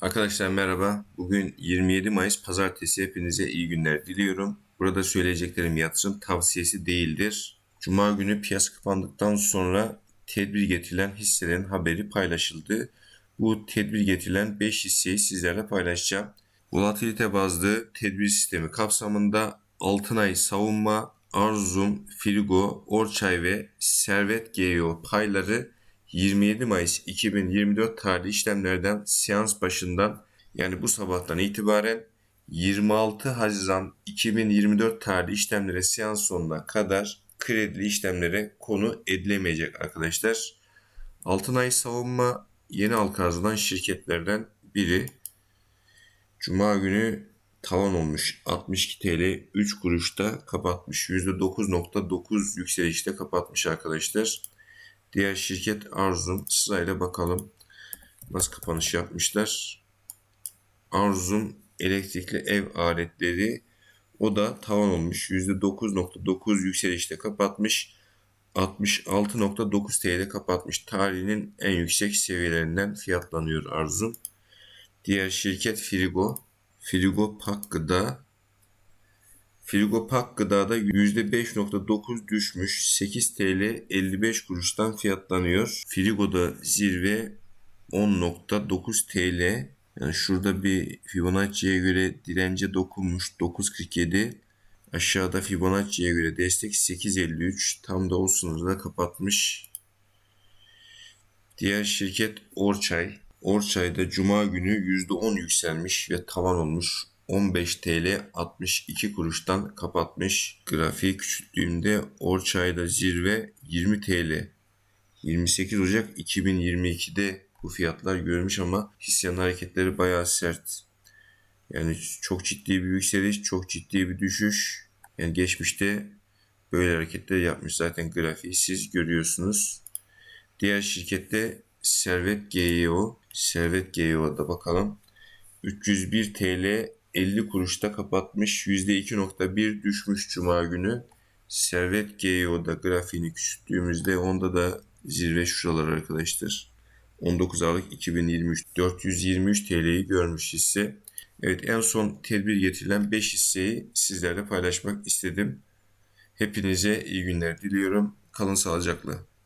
Arkadaşlar merhaba. Bugün 27 Mayıs Pazartesi. Hepinize iyi günler diliyorum. Burada söyleyeceklerim yatırım tavsiyesi değildir. Cuma günü piyasa kapandıktan sonra tedbir getirilen hisselerin haberi paylaşıldı. Bu tedbir getirilen 5 hisseyi sizlerle paylaşacağım. Volatilite bazlı tedbir sistemi kapsamında Altınay Savunma, Arzum, Frigo, Orçay ve Servet GEO payları 27 Mayıs 2024 tarihli işlemlerden seans başından yani bu sabahtan itibaren 26 Haziran 2024 tarihli işlemlere seans sonuna kadar kredili işlemlere konu edilemeyecek arkadaşlar. Altınay Savunma yeni halka şirketlerden biri. Cuma günü tavan olmuş. 62 TL 3 kuruşta kapatmış. %9.9 yükselişte kapatmış arkadaşlar. Diğer şirket Arzum sırayla bakalım nasıl kapanış yapmışlar. Arzum elektrikli ev aletleri o da tavan olmuş. %9.9 yükselişte kapatmış. 66.9 TL kapatmış. Tarihinin en yüksek seviyelerinden fiyatlanıyor Arzum. Diğer şirket Frigo. Frigo Pak Gıda. Frigo Pak Gıda'da %5.9 düşmüş. 8 TL 55 kuruştan fiyatlanıyor. Frigo'da zirve 10.9 TL. Yani şurada bir Fibonacci'ye göre dirence dokunmuş 9.47. Aşağıda Fibonacci'ye göre destek 8.53. Tam da o sınırda kapatmış. Diğer şirket Orçay. Orçay'da Cuma günü %10 yükselmiş ve tavan olmuş. 15 TL 62 kuruştan kapatmış. Grafiği küçülttüğümde Orçay'da zirve 20 TL. 28 Ocak 2022'de bu fiyatlar görmüş ama hissenin hareketleri bayağı sert. Yani çok ciddi bir yükseliş, çok ciddi bir düşüş. Yani geçmişte böyle hareketler yapmış. Zaten grafiği siz görüyorsunuz. Diğer şirkette Servet GEO. Servet GEO'da bakalım. 301 TL 50 kuruşta kapatmış. %2.1 düşmüş Cuma günü. Servet GEO'da grafiğini küçülttüğümüzde onda da zirve şuralar arkadaşlar. 19 Aralık 2023 423 TL'yi görmüş hisse. Evet en son tedbir getirilen 5 hisseyi sizlerle paylaşmak istedim. Hepinize iyi günler diliyorum. Kalın sağlıcakla.